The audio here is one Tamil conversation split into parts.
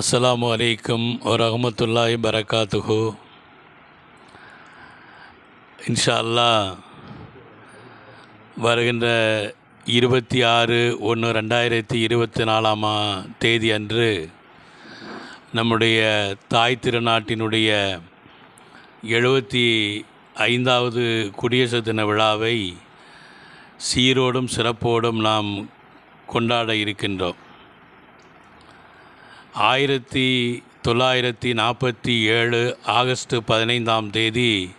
அஸ்ஸலாமு அலைக்கும் வரமத்துல்லாய் பரகாத்துஹு இன்ஷா அல்லாஹ் வருகின்ற இருபத்தி ஆறு ஒன்று ரெண்டாயிரத்தி இருபத்தி நாலாம் தேதி அன்று நம்முடைய தாய் திருநாட்டினுடைய எழுபத்தி ஐந்தாவது குடியரசு தின விழாவை சீரோடும் சிறப்போடும் நாம் கொண்டாட இருக்கின்றோம். ஆயிரத்தி தொள்ளாயிரத்தி நாற்பத்தி ஏழு ஆகஸ்ட் பதினைந்தாம் தேதி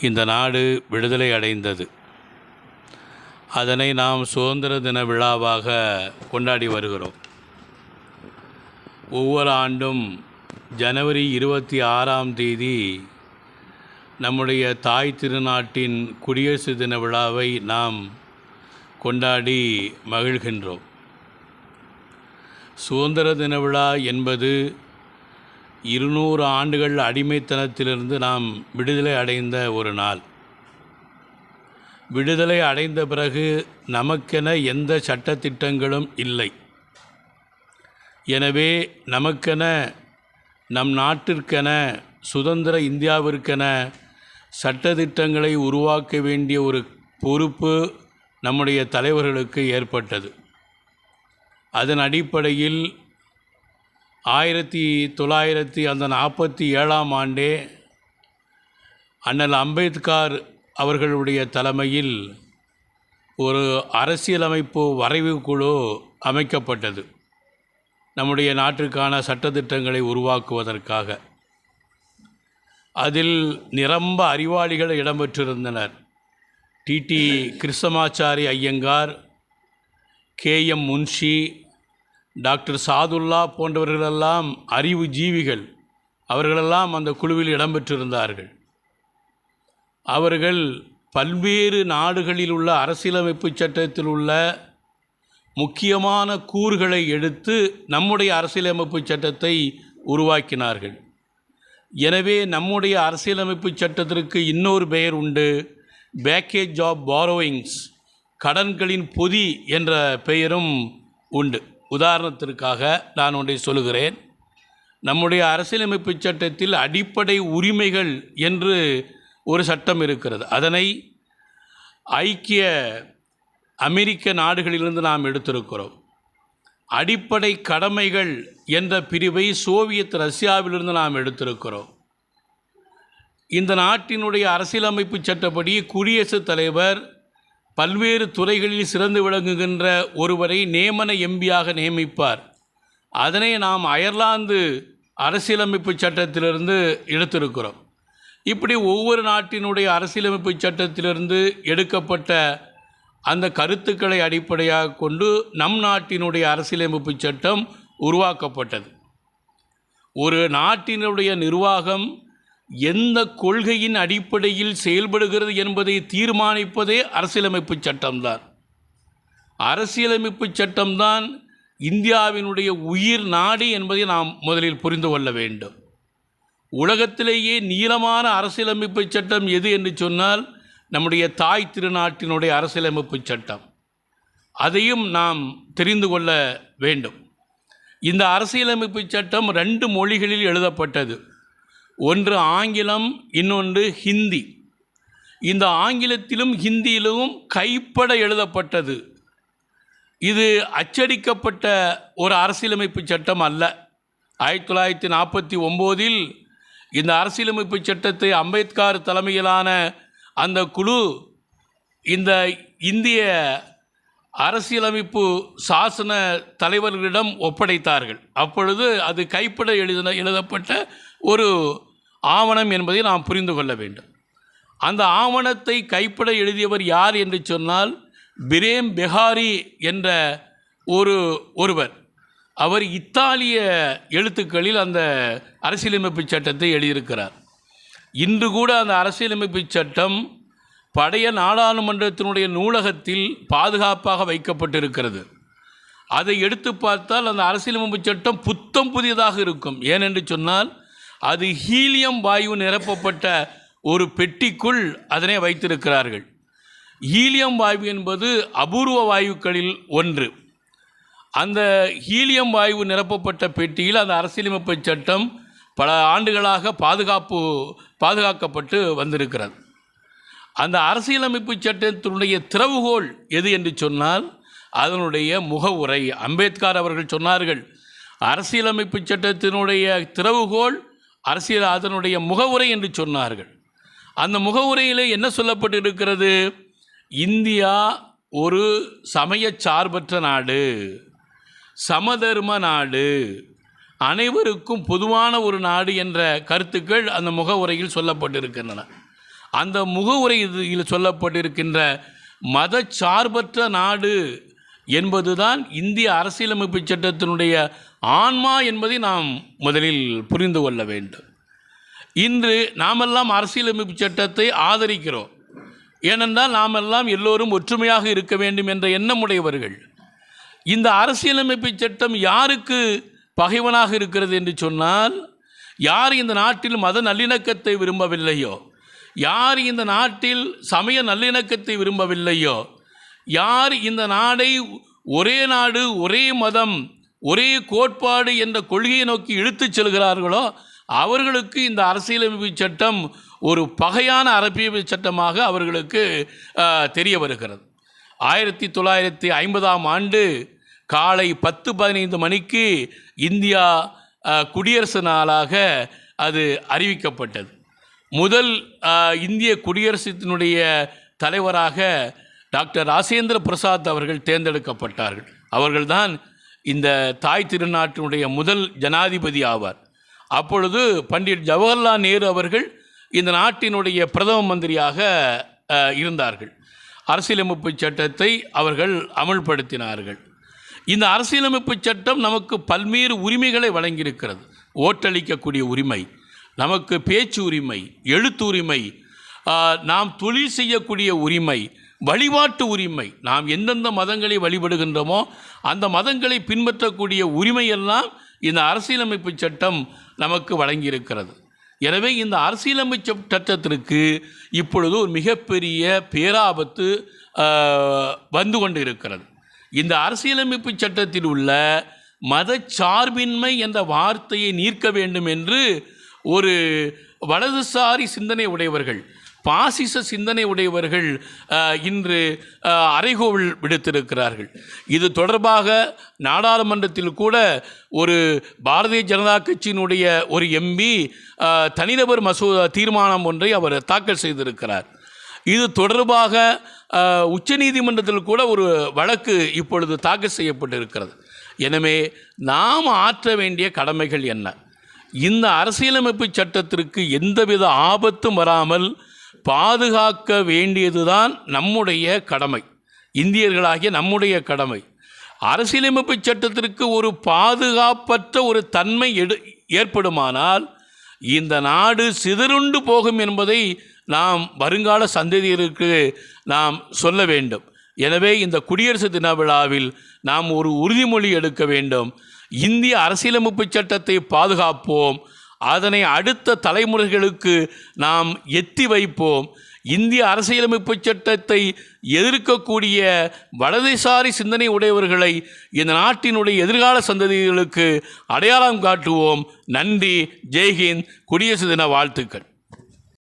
இந்த நாடு விடுதலை அடைந்தது. அதனை நாம் சுதந்திர தின விழாவாக கொண்டாடி வருகிறோம். ஒவ்வொரு ஆண்டும் ஜனவரி இருபத்தி ஆறாம் தேதி நம்முடைய தாய் திருநாட்டின் குடியரசு தின விழாவை நாம் கொண்டாடி மகிழ்கின்றோம். சுதந்திர தின விழா என்பது இருநூறு ஆண்டுகள் அடிமைத்தனத்திலிருந்து நாம் விடுதலை அடைந்த ஒரு நாள். விடுதலை அடைந்த பிறகு நமக்கென எந்த சட்டத்திட்டங்களும் இல்லை. எனவே நமக்கென நம் நாட்டிற்கென சுதந்திர இந்தியாவிற்கென சட்டத்திட்டங்களை உருவாக்க வேண்டிய ஒரு பொறுப்பு நம்முடைய தலைவர்களுக்கு ஏற்பட்டது. அதன் அடிப்படையில் ஆயிரத்தி தொள்ளாயிரத்தி அந்த நாற்பத்தி ஏழாம் ஆண்டே அண்ணல் அம்பேத்கர் அவர்களுடைய தலைமையில் ஒரு அரசியலமைப்பு வரைவு குழு அமைக்கப்பட்டது. நம்முடைய நாட்டிற்கான சட்டத்திட்டங்களை உருவாக்குவதற்காக. அதில் நிரம்ப அறிவாளிகள் இடம்பெற்றிருந்தனர். TT Krishnamachari Iyengar K M Munshi doctor Saadulla போன்றவர்களெல்லாம் அறிவு ஜீவிகள். அவர்களெல்லாம் அந்த குழுவில் இடம்பெற்றிருந்தார்கள். அவர்கள் பல்வேறு நாடுகளில் உள்ள அரசியலமைப்பு சட்டத்தில் உள்ள முக்கியமான கூறுகளை எடுத்து நம்முடைய அரசியலமைப்பு சட்டத்தை உருவாக்கினார்கள். எனவே நம்முடைய அரசியலமைப்பு சட்டத்திற்கு இன்னொரு பெயர் உண்டு. பேக்கேஜ் ஆஃப் பாரோவிங்ஸ் கடன்களின் பொதி என்ற பெயரும் உண்டு. உதாரணத்திற்காக நான் ஒன்றை சொல்லுகிறேன். நம்முடைய அரசியலமைப்பு சட்டத்தில் அடிப்படை உரிமைகள் என்று ஒரு சட்டம் இருக்கிறது. அதனை ஐக்கிய அமெரிக்க நாடுகளிலிருந்து நாம் எடுத்திருக்கிறோம். அடிப்படை கடமைகள் என்ற பிரிவை சோவியத் ரஷ்யாவிலிருந்து நாம் எடுத்திருக்கிறோம். இந்த நாட்டினுடைய அரசியலமைப்பு சட்டப்படி குடியரசுத் தலைவர் பல்வேறு துறைகளில் சிறந்து விளங்குகின்ற ஒருவரை நியமன எம்பியாக நியமிப்பார். அதனை நாம் அயர்லாந்து அரசியலமைப்பு சட்டத்திலிருந்து எடுத்திருக்கிறோம். இப்படி ஒவ்வொரு நாட்டினுடைய அரசியலமைப்பு சட்டத்திலிருந்து எடுக்கப்பட்ட அந்த கருத்துக்களை அடிப்படையாக கொண்டு நம் நாட்டினுடைய அரசியலமைப்பு சட்டம் உருவாக்கப்பட்டது. ஒரு நாட்டினுடைய நிர்வாகம் எந்த கொள்கையின் அடிப்படையில் செயல்படுகிறது என்பதை தீர்மானிப்பதே அரசியலமைப்பு சட்டம்தான். அரசியலமைப்பு சட்டம்தான் இந்தியாவினுடைய உயிர் நாடு என்பதை நாம் முதலில் புரிந்து கொள்ள வேண்டும். உலகத்திலேயே நீளமான அரசியலமைப்பு சட்டம் எது என்று சொன்னால் நம்முடைய தாய் திருநாட்டினுடைய அரசியலமைப்பு சட்டம். அதையும் நாம் தெரிந்து கொள்ள வேண்டும். இந்த அரசியலமைப்பு சட்டம் ரெண்டு மொழிகளில் எழுதப்பட்டது. ஒன்று ஆங்கிலம் இன்னொன்று ஹிந்தி. இந்த ஆங்கிலத்திலும் ஹிந்தியிலும் கைப்பட எழுதப்பட்டது. இது அச்சடிக்கப்பட்ட ஒரு அரசியலமைப்பு சட்டம் அல்ல. ஆயிரத்தி தொள்ளாயிரத்தி நாற்பத்தி ஒம்போதில் இந்த அரசியலமைப்பு சட்டத்தை அம்பேத்கர் தலைமையிலான அந்த குழு இந்த இந்திய அரசியலமைப்பு சாசன தலைவர்களிடம் ஒப்படைத்தார்கள். அப்பொழுது அது கைப்பட எழுதின எழுதப்பட்ட ஒரு ஆவணம் என்பதை நாம் புரிந்து கொள்ள வேண்டும். அந்த ஆவணத்தை கைப்பட எழுதியவர் யார் என்று சொன்னால் பிரேம் பெஹாரி என்ற ஒரு ஒருவர். அவர் இத்தாலிய எழுத்துக்களில் அந்த அரசியலமைப்பு சட்டத்தை எழுதியிருக்கிறார். இன்று கூட அந்த அரசியலமைப்பு சட்டம் பழைய நாடாளுமன்றத்தினுடைய நூலகத்தில் பாதுகாப்பாக வைக்கப்பட்டிருக்கிறது. அதை எடுத்து பார்த்தால் அந்த அரசியலமைப்பு சட்டம் புத்தம் புதியதாக இருக்கும். ஏனென்று சொன்னால் அது ஹீலியம் வாயு நிரப்பப்பட்ட ஒரு பெட்டிக்குள் அதனை வைத்திருக்கிறார்கள். ஹீலியம் வாயு என்பது அபூர்வ வாயுக்களில் ஒன்று. அந்த ஹீலியம் வாயு நிரப்பப்பட்ட பெட்டியில் அந்த அரசியலமைப்பு சட்டம் பல ஆண்டுகளாக பாதுகாப்பு பாதுகாக்கப்பட்டு வந்திருக்கிறது. அந்த அரசியலமைப்பு சட்டத்தினுடைய திறவுகோல் எது என்று சொன்னால் அதனுடைய முகவுரை அம்பேத்கர் அவர்கள் சொன்னார்கள். அரசியலமைப்பு சட்டத்தினுடைய திறவுகோல் அரசியல் அதனுடைய முகவுரை என்று சொன்னார்கள். அந்த முகவுரையில் என்ன சொல்லப்பட்டு இருக்கிறது இந்தியா ஒரு சமய சார்பற்ற நாடு சமதர்ம நாடு அனைவருக்கும் பொதுவான ஒரு நாடு என்ற கருத்துக்கள் அந்த முகவுரையில் சொல்லப்பட்டிருக்கின்றன. அந்த முகவுரை இதில் சொல்லப்பட்டிருக்கின்ற மதச்சார்பற்ற நாடு என்பதுதான் இந்திய அரசியலமைப்பு சட்டத்தினுடைய ஆன்மா என்பதை நாம் முதலில் புரிந்து கொள்ள வேண்டும். இன்று நாமெல்லாம் அரசியலமைப்பு சட்டத்தை ஆதரிக்கிறோம். ஏனென்றால் நாமெல்லாம் எல்லோரும் ஒற்றுமையாக இருக்க வேண்டும் என்ற எண்ணம் உடையவர்கள். இந்த அரசியலமைப்பு சட்டம் யாருக்கு பகைவனாக இருக்கிறது என்று சொன்னால் யார் இந்த நாட்டில் மத நல்லிணக்கத்தை விரும்பவில்லையோ யார் இந்த நாட்டில் சமய நல்லிணக்கத்தை விரும்பவில்லையோ யார் இந்த நாடை ஒரே நாடு ஒரே மதம் ஒரே கோட்பாடு என்ற கொள்கையை நோக்கி இழுத்துச் செல்கிறார்களோ அவர்களுக்கு இந்த அரசியலமைப்பு சட்டம் ஒரு பகையான அரசியலமைப்பு சட்டமாக அவர்களுக்கு தெரிய வருகிறது. ஆயிரத்தி தொள்ளாயிரத்தி ஐம்பதாம் ஆண்டு காலை பத்து பதினைந்து மணிக்கு இந்தியா குடியரசு நாளாக அது அறிவிக்கப்பட்டது. முதல் இந்திய குடியரசினுடைய தலைவராக டாக்டர் ராசேந்திர பிரசாத் அவர்கள் தேர்ந்தெடுக்கப்பட்டார்கள். அவர்கள்தான் இந்த தாய் திருநாட்டினுடைய முதல் ஜனாதிபதி ஆவார். அப்பொழுது பண்டிட் ஜவஹர்லால் நேரு அவர்கள் இந்த நாட்டினுடைய பிரதம மந்திரியாக இருந்தார்கள். அரசியலமைப்பு சட்டத்தை அவர்கள் அமல்படுத்தினார்கள். இந்த அரசியலமைப்பு சட்டம் நமக்கு பல்வேறு உரிமைகளை வழங்கியிருக்கிறது. ஓட்டளிக்கக்கூடிய உரிமை நமக்கு பேச்சு உரிமை எழுத்து உரிமை நாம் தொழில் செய்யக்கூடிய உரிமை வழிபாட்டு உரிமை. நாம் எந்தெந்த மதங்களை வழிபடுகின்றோமோ அந்த மதங்களை பின்பற்றக்கூடிய உரிமையெல்லாம் இந்த அரசியலமைப்பு சட்டம் நமக்கு வழங்கியிருக்கிறது. எனவே இந்த அரசியலமைப்பு சட்டத்திற்கு இப்பொழுது ஒரு மிகப்பெரிய பேராபத்து வந்து கொண்டு இருக்கிறது இந்த அரசியலமைப்பு சட்டத்தில் உள்ள மதச்சார்பின்மை என்ற வார்த்தையை நீக்க வேண்டும் என்று ஒரு வலதுசாரி சிந்தனை உடையவர்கள் பாசிச சிந்தனை உடையவர்கள் இன்று அறைகோவில் விடுத்திருக்கிறார்கள். இது தொடர்பாக நாடாளுமன்றத்தில் கூட ஒரு பாரதிய ஜனதா கட்சியினுடைய ஒரு எம்பி தனிநபர் மசோதா தீர்மானம் ஒன்றை அவர் தாக்கல் செய்திருக்கிறார். இது தொடர்பாக உச்சநீதிமன்றத்தில் கூட ஒரு வழக்கு இப்பொழுது தாக்கல் செய்யப்பட்டிருக்கிறது. எனவே நாம் ஆற்ற வேண்டிய கடமைகள் என்ன? இந்த அரசியலமைப்பு சட்டத்திற்கு எந்தவித ஆபத்தும் வராமல் பாதுகாக்க வேண்டியதுதான் நம்முடைய கடமை. இந்தியர்களாகிய நம்முடைய கடமை. அரசியலமைப்பு சட்டத்திற்கு ஒரு பாதுகாப்பற்ற ஒரு தன்மை எடு ஏற்படுமானால் இந்த நாடு சிதறுண்டு போகும் என்பதை நாம் வருங்கால சந்ததியருக்கு நாம் சொல்ல வேண்டும். எனவே இந்த குடியரசு தின விழாவில் நாம் ஒரு உறுதிமொழி எடுக்க வேண்டும். இந்திய அரசியலமைப்பு சட்டத்தை பாதுகாப்போம். அதனை அடுத்த தலைமுறைகளுக்கு நாம் எத்தி வைப்போம். இந்திய அரசியலமைப்பு சட்டத்தை எதிர்க்கக்கூடிய வலதுசாரி சிந்தனை உடையவர்களை இந்த நாட்டினுடைய எதிர்கால சந்ததிகளுக்கு அடையாளம் காட்டுவோம். நன்றி. ஜெய்ஹிந்த். குடியரசு தின வாழ்த்துக்கள்.